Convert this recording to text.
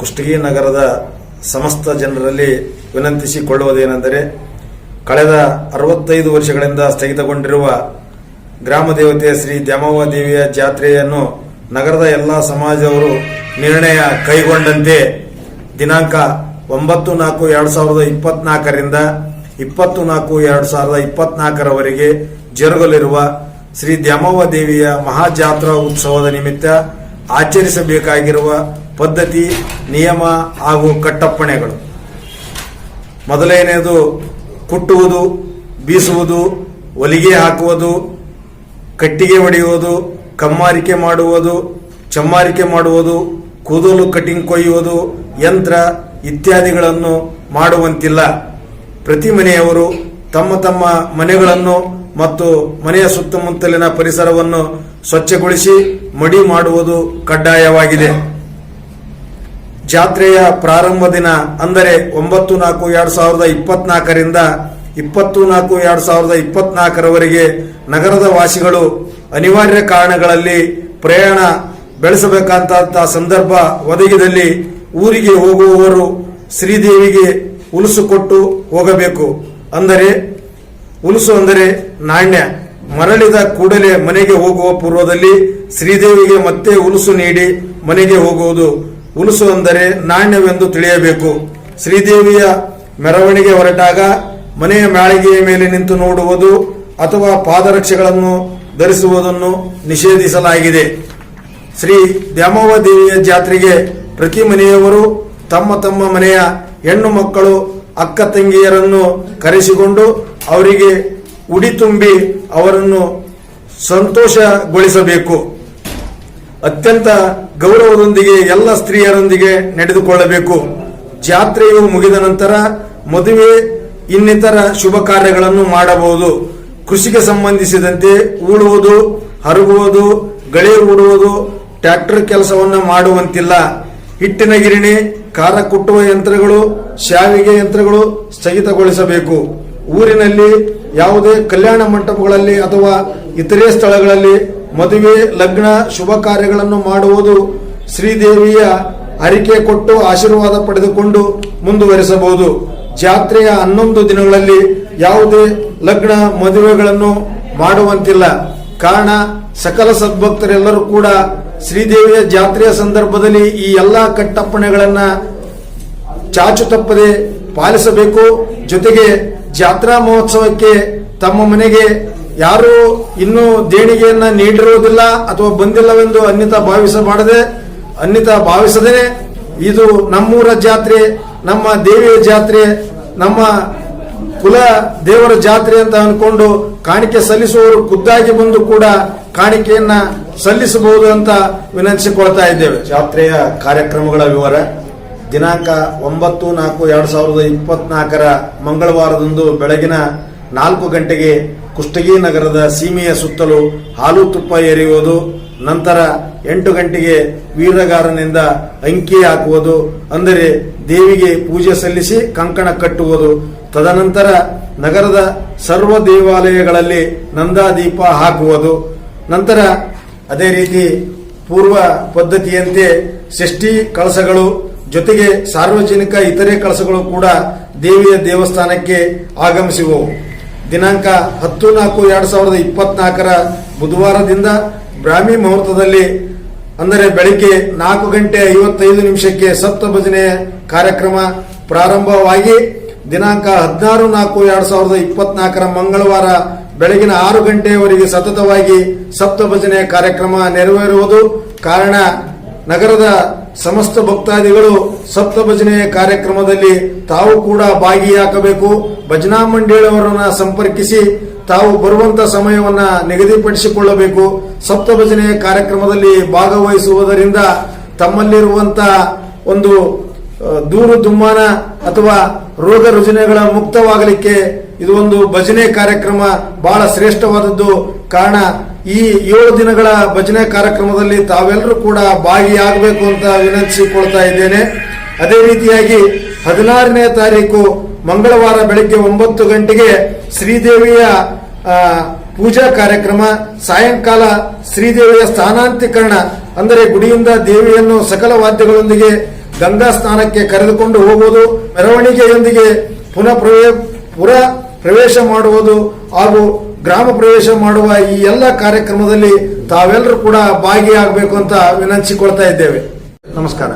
ಕುಷ್ಟಗಿ ನಗರದ ಸಮಸ್ತ ಜನರಲ್ಲಿ ವಿನಂತಿಸಿಕೊಳ್ಳುವುದೇನೆಂದರೆ ಕಳೆದ ಅರವತ್ತೈದು ವರ್ಷಗಳಿಂದ ಸ್ಥಗಿತಗೊಂಡಿರುವ ಗ್ರಾಮ ದೇವತೆ ಶ್ರೀ ದ್ಯಾಮವ್ವ ದೇವಿಯ ಜಾತ್ರೆಯನ್ನು ನಗರದ ಎಲ್ಲ ಸಮಾಜದವರು ನಿರ್ಣಯ ಕೈಗೊಂಡಂತೆ ದಿನಾಂಕ ಒಂಬತ್ತು ನಾಲ್ಕು ಎರಡು ಸಾವಿರದ ಇಪ್ಪತ್ನಾಲ್ಕರಿಂದ ಇಪ್ಪತ್ತು ನಾಲ್ಕು ಎರಡು ಸಾವಿರದ ಇಪ್ಪತ್ನಾಲ್ಕರವರೆಗೆ ಜರುಗಲಿರುವ ಶ್ರೀ ದ್ಯಾಮವ್ವ ದೇವಿಯ ಮಹಾಜಾತ್ರಾ ಉತ್ಸವದ ನಿಮಿತ್ತ ಆಚರಿಸಬೇಕಾಗಿರುವ ಪದ್ಧತಿ, ನಿಯಮ ಹಾಗೂ ಕಟ್ಟಪ್ಪಣೆಗಳು. ಮೊದಲನೆಯದು ಕುಟ್ಟುವುದು, ಬೀಸುವುದು ಹೊಲಿಗೆ ಹಾಕುವುದು, ಕಟ್ಟಿಗೆ ಹೊಡೆಯುವುದು ಕಮ್ಮಾರಿಕೆ ಮಾಡುವುದು, ಚಮ್ಮಾರಿಕೆ ಮಾಡುವುದು, ಕೂದಲು ಕಟಿಂಗ್ ಕೊಯ್ಯುವುದು, ಯಂತ್ರ ಇತ್ಯಾದಿಗಳನ್ನು ಮಾಡುವಂತಿಲ್ಲ. ಪ್ರತಿ ಮನೆಯವರು ತಮ್ಮ ತಮ್ಮ ಮನೆಗಳನ್ನು ಮತ್ತು ಮನೆಯ ಸುತ್ತಮುತ್ತಲಿನ ಪರಿಸರವನ್ನು ಸ್ವಚ್ಛಗೊಳಿಸಿ ಮಡಿ ಮಾಡುವುದು ಕಡ್ಡಾಯವಾಗಿದೆ. ಜಾತ್ರೆಯ ಪ್ರಾರಂಭ ದಿನ ಅಂದರೆ ಒಂಬತ್ತು ನಾಲ್ಕು ಎರಡು ಸಾವಿರದ ಇಪ್ಪತ್ನಾಲ್ಕರಿಂದ ಇಪ್ಪತ್ತು ನಾಲ್ಕು ಎರಡು ಸಾವಿರದ ಇಪ್ಪತ್ನಾಲ್ಕರವರೆಗೆ ನಗರದ ವಾಸಿಗಳು ಅನಿವಾರ್ಯ ಕಾರಣಗಳಲ್ಲಿ ಪ್ರಯಾಣ ಬೆಳೆಸಬೇಕಂತ ಸಂದರ್ಭ ಒದಗಿದಲ್ಲಿ ಊರಿಗೆ ಹೋಗುವವರು ಶ್ರೀದೇವಿಗೆ ಉಲುಸು ಕೊಟ್ಟು ಹೋಗಬೇಕು. ಅಂದರೆ ಉಲುಸು ಅಂದರೆ ನಾಣ್ಯ. ಮರಳಿದ ಕೂಡಲೇ ಮನೆಗೆ ಹೋಗುವ ಪೂರ್ವದಲ್ಲಿ ಶ್ರೀದೇವಿಗೆ ಮತ್ತೆ ಉಲುಸು ನೀಡಿ ಮನೆಗೆ ಹೋಗುವುದು. ಉಲುಸು ಅಂದರೆ ನಾಣ್ಯವೆಂದು ತಿಳಿಯಬೇಕು. ಶ್ರೀದೇವಿಯ ಮೆರವಣಿಗೆ ಹೊರಟಾಗ ಮನೆಯ ಮಾಳಿಗೆಯ ಮೇಲೆ ನಿಂತು ನೋಡುವುದು ಅಥವಾ ಪಾದರಕ್ಷೆಗಳನ್ನು ಧರಿಸುವುದನ್ನು ನಿಷೇಧಿಸಲಾಗಿದೆ. ಶ್ರೀ ದ್ಯಾಮವ್ವ ದೇವಿಯ ಜಾತ್ರೆಗೆ ಪ್ರತಿ ಮನೆಯವರು ತಮ್ಮ ತಮ್ಮ ಮನೆಯ ಹೆಣ್ಣು ಮಕ್ಕಳು, ಅಕ್ಕ ತಂಗಿಯರನ್ನು ಕರೆಸಿಕೊಂಡು ಅವರಿಗೆ ಉಡಿ ತುಂಬಿ ಅವರನ್ನು ಸಂತೋಷಗೊಳಿಸಬೇಕು. ಅತ್ಯಂತ ಗೌರವದೊಂದಿಗೆ, ಎಲ್ಲ ಸ್ತ್ರೀಯರೊಂದಿಗೆ ನಡೆದುಕೊಳ್ಳಬೇಕು. ಜಾತ್ರೆಯು ಮುಗಿದ ನಂತರ ಮದುವೆ ಇನ್ನಿತರ ಶುಭ ಕಾರ್ಯಗಳನ್ನು ಮಾಡಬಹುದು. ಕೃಷಿಗೆ ಸಂಬಂಧಿಸಿದಂತೆ ಉಳುವುದು ಹರಗುವುದು, ಗಳೆ ಉಡುವುದು ಟ್ರ್ಯಾಕ್ಟರ್ ಕೆಲಸವನ್ನು ಮಾಡುವಂತಿಲ್ಲ. ಹಿಟ್ಟಿನ ಗಿರಣಿ, ಖಾರ ಕುಟ್ಟುವ ಯಂತ್ರಗಳು, ಶಾವಿಗೆ ಯಂತ್ರಗಳು ಸ್ಥಗಿತಗೊಳಿಸಬೇಕು. ಊರಿನಲ್ಲಿ ಯಾವುದೇ ಕಲ್ಯಾಣ ಮಂಟಪಗಳಲ್ಲಿ ಅಥವಾ ಇತರೆ ಸ್ಥಳಗಳಲ್ಲಿ ಮದುವೆ, ಲಗ್ನ, ಶುಭ ಕಾರ್ಯಗಳನ್ನು ಮಾಡುವುದು ಶ್ರೀದೇವಿಯ ಹರಿಕೆ ಕೊಟ್ಟು ಆಶೀರ್ವಾದ ಪಡೆದುಕೊಂಡು ಮುಂದುವರಿಸಬಹುದು. ಜಾತ್ರೆಯ ಹನ್ನೊಂದು ದಿನಗಳಲ್ಲಿ ಯಾವುದೇ ಲಗ್ನ, ಮದುವೆಗಳನ್ನು ಮಾಡುವಂತಿಲ್ಲ. ಕಾರಣ, ಸಕಲ ಸದ್ಭಕ್ತರೆಲ್ಲರೂ ಕೂಡ ಶ್ರೀದೇವಿಯ ಜಾತ್ರೆಯ ಸಂದರ್ಭದಲ್ಲಿ ಈ ಎಲ್ಲಾ ಕಟ್ಟಪ್ಪಣೆಗಳನ್ನು ಚಾಚು ತಪ್ಪದೆ ಪಾಲಿಸಬೇಕು. ಜೊತೆಗೆ ಜಾತ್ರಾ ಮಹೋತ್ಸವಕ್ಕೆ ತಮ್ಮ ಮನೆಗೆ ಯಾರು ಇನ್ನೂ ದೇಣಿಗೆಯನ್ನ ನೀಡಿರುವುದಿಲ್ಲ ಅಥವಾ ಬಂದಿಲ್ಲವೆಂದು ಅನ್ಯತಾ ಭಾವಿಸಬಾರದೆ, ಅನ್ಯತಾ ಭಾವಿಸದೇ ಇದು ನಮ್ಮೂರ ಜಾತ್ರೆ, ನಮ್ಮ ದೇವಿಯ ಜಾತ್ರೆ, ನಮ್ಮ ಕುಲ ದೇವರ ಜಾತ್ರೆ ಅಂತ ಅನ್ಕೊಂಡು ಕಾಣಿಕೆ ಸಲ್ಲಿಸುವವರು ಖುದ್ದಾಗಿ ಬಂದು ಕೂಡ ಕಾಣಿಕೆಯನ್ನ ಸಲ್ಲಿಸಬಹುದು ಅಂತ ವಿನಂತಿಸಿಕೊಳ್ತಾ ಇದ್ದೇವೆ. ಜಾತ್ರೆಯ ಕಾರ್ಯಕ್ರಮಗಳ ವಿವರ, ದಿನಾಂಕ ಒಂಬತ್ತು ನಾಲ್ಕು ಎರಡು ಸಾವಿರದ ಇಪ್ಪತ್ನಾಲ್ಕರ ಮಂಗಳವಾರದಂದು ಬೆಳಗಿನ ನಾಲ್ಕು ಗಂಟೆಗೆ ಕುಷ್ಟಗಿ ನಗರದ ಸೀಮೆಯ ಸುತ್ತಲೂ ಹಾಲು ತುಪ್ಪ ಎರೆಯುವುದು, ನಂತರ ಎಂಟು ಗಂಟೆಗೆ ವೀರಗಾರನಿಂದ ಅಂಕಿ ಹಾಕುವುದು, ಅಂದರೆ ದೇವಿಗೆ ಪೂಜೆ ಸಲ್ಲಿಸಿ ಕಂಕಣ ಕಟ್ಟುವುದು, ತದನಂತರ ನಗರದ ಸರ್ವ ದೇವಾಲಯಗಳಲ್ಲಿ ನಂದಾದೀಪ ಹಾಕುವುದು, ನಂತರ ಅದೇ ರೀತಿ ಪೂರ್ವ ಪದ್ಧತಿಯಂತೆ ಷಷ್ಠಿ ಕಳಸಗಳು, ಜೊತೆಗೆ ಸಾರ್ವಜನಿಕ ಇತರೆ ಕಳಸಗಳು ಕೂಡ ದೇವಿಯ ದೇವಸ್ಥಾನಕ್ಕೆ ಆಗಮಿಸಿವು ದಿನಾಂಕ ಹತ್ತು ನಾಲ್ಕು ಎರಡು ಸಾವಿರದ ಇಪ್ಪತ್ನಾಲ್ಕರ ಬುಧವಾರದಿಂದ ಬ್ರಾಹ್ಮಿ ಮುಹೂರ್ತದಲ್ಲಿ, ಅಂದರೆ ಬೆಳಿಗ್ಗೆ ನಾಲ್ಕು ಗಂಟೆ ಐವತ್ತೈದು ನಿಮಿಷಕ್ಕೆ ಸಪ್ತ ಭಜನೆ ಕಾರ್ಯಕ್ರಮ ಪ್ರಾರಂಭವಾಗಿ ದಿನಾಂಕ ಹದಿನಾರು ನಾಲ್ಕು ಎರಡು ಸಾವಿರದ ಇಪ್ಪತ್ನಾಲ್ಕರ ಮಂಗಳವಾರ ಬೆಳಗಿನ ಆರು ಗಂಟೆಯವರೆಗೆ ಸತತವಾಗಿ ಸಪ್ತ ಭಜನೆ ಕಾರ್ಯಕ್ರಮ ನೆರವೇರುವುದು ಕಾರಣ ನಗರದ ಸಮಸ್ತ ಭಕ್ತಾದಿಗಳು ಸಪ್ತ ಭಜನೆಯ ಕಾರ್ಯಕ್ರಮದಲ್ಲಿ ತಾವು ಕೂಡ ಭಾಗಿಯಾಗಬೇಕು. ಭಜನಾ ಮಂಡಳಿಯವರನ್ನ ಸಂಪರ್ಕಿಸಿ ತಾವು ಬರುವಂತ ಸಮಯವನ್ನ ನಿಗದಿಪಡಿಸಿಕೊಳ್ಳಬೇಕು. ಸಪ್ತ ಭಜನೆಯ ಕಾರ್ಯಕ್ರಮದಲ್ಲಿ ಭಾಗವಹಿಸುವುದರಿಂದ ತಮ್ಮಲ್ಲಿರುವಂತ ಒಂದು ದೂರು ದುಮ್ಮಾನ ಅಥವಾ ರೋಗ ರುಜಿನಗಳ ಮುಕ್ತವಾಗಲಿಕ್ಕೆ ಇದು ಒಂದು ಭಜನೆ ಕಾರ್ಯಕ್ರಮ ಬಹಳ ಶ್ರೇಷ್ಠವಾದದ್ದು. ಕಾರಣ ಈ ಏಳು ದಿನಗಳ ಭಜನೆ ಕಾರ್ಯಕ್ರಮದಲ್ಲಿ ತಾವೆಲ್ಲರೂ ಕೂಡ ಭಾಗಿಯಾಗಬೇಕು ಅಂತ ವಿನಂತಿಸಿಕೊಳ್ತಾ ಇದ್ದೇನೆ. ಅದೇ ರೀತಿಯಾಗಿ ಹದಿನಾರನೇ ತಾರೀಕು ಮಂಗಳವಾರ ಬೆಳಗ್ಗೆ ಒಂಬತ್ತು ಗಂಟೆಗೆ ಶ್ರೀದೇವಿಯ ಪೂಜಾ ಕಾರ್ಯಕ್ರಮ, ಸಾಯಂಕಾಲ ಶ್ರೀದೇವಿಯ ಸ್ಥಾನಾಂತೀಕರಣ, ಅಂದರೆ ಗುಡಿಯಿಂದ ದೇವಿಯನ್ನು ಸಕಲ ವಾದ್ಯಗಳೊಂದಿಗೆ ಗಂಗಾ ಸ್ನಾನಕ್ಕೆ ಕರೆದುಕೊಂಡು ಹೋಗುವುದು, ಮೆರವಣಿಗೆಯೊಂದಿಗೆ ಪುನಃ ಪ್ರವೇ ಪುರ ಪ್ರವೇಶ ಮಾಡುವುದು ಹಾಗೂ ಗ್ರಾಮ ಪ್ರವೇಶ ಮಾಡುವ ಈ ಎಲ್ಲ ಕಾರ್ಯಕ್ರಮದಲ್ಲಿ ತಾವೆಲ್ಲರೂ ಕೂಡ ಭಾಗಿಯಾಗಬೇಕು ಅಂತ ವಿನಂತಿಸಿಕೊಳ್ತಾ ಇದ್ದೇವೆ. ನಮಸ್ಕಾರ.